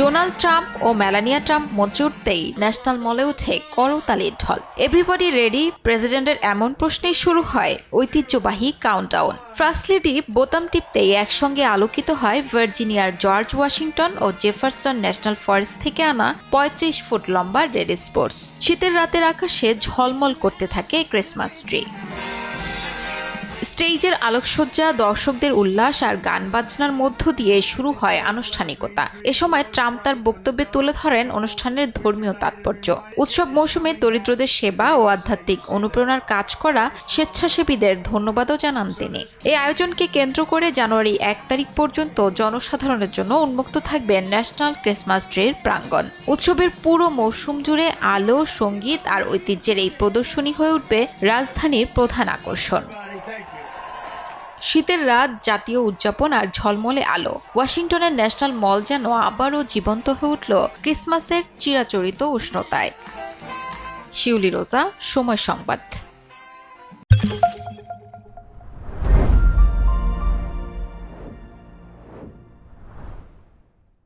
Donald Trump ও Melania Trump মঞ্চে উঠতেই ন্যাশনাল মলে উঠে করতালির ঢল। Everybody ready? প্রেসিডেন্টের এমন প্রশ্নেই শুরু হয় ঐতিহ্যবাহী কাউন্টডাউন ফার্স্ট বোতাম টিপতেই একসঙ্গে আলোকিত হয় ভার্জিনিয়ার জর্জ ওয়াশিংটন ও জেফারসন ন্যাশনাল ফরেস্ট থেকে আনা পঁয়ত্রিশ ফুট লম্বা রেড স্পোর্টস। শীতের রাতের আকাশে ঝলমল করতে থাকে ক্রিসমাস ট্রি। স্টেজের আলোকসজ্জা, দর্শকদের উল্লাস আর গান বাজনার মধ্য দিয়ে শুরু হয় আনুষ্ঠানিকতা। এ সময় ট্রাম্প তার বক্তব্যে তুলে ধরেন অনুষ্ঠানের ধর্মীয় তাৎপর্য। উৎসব মৌসুমে দরিদ্রদের সেবা ও আধ্যাত্মিক অনুপ্রেরণার কাজ করা স্বেচ্ছাসেবীদের ধন্যবাদও জানান তিনি। এই আয়োজনকে কেন্দ্র করে জানুয়ারি এক তারিখ পর্যন্ত জনসাধারণের জন্য উন্মুক্ত থাকবে ন্যাশনাল ক্রিসমাস ট্রির প্রাঙ্গণ। উৎসবের পুরো মৌসুম জুড়ে আলো, সংগীত আর ঐতিহ্যের এই প্রদর্শনী হয়ে উঠবে রাজধানীর প্রধান আকর্ষণ। শীতের রাত, জাতীয় উদযাপন আর ঝলমলে আলো। ওয়াশিংটনের ন্যাশনাল মল যেন আবারও জীবন্ত হয়ে উঠল ক্রিসমাসের চিরাচরিত উষ্ণতায়। শিউলি রোজা, সময় সংবাদ।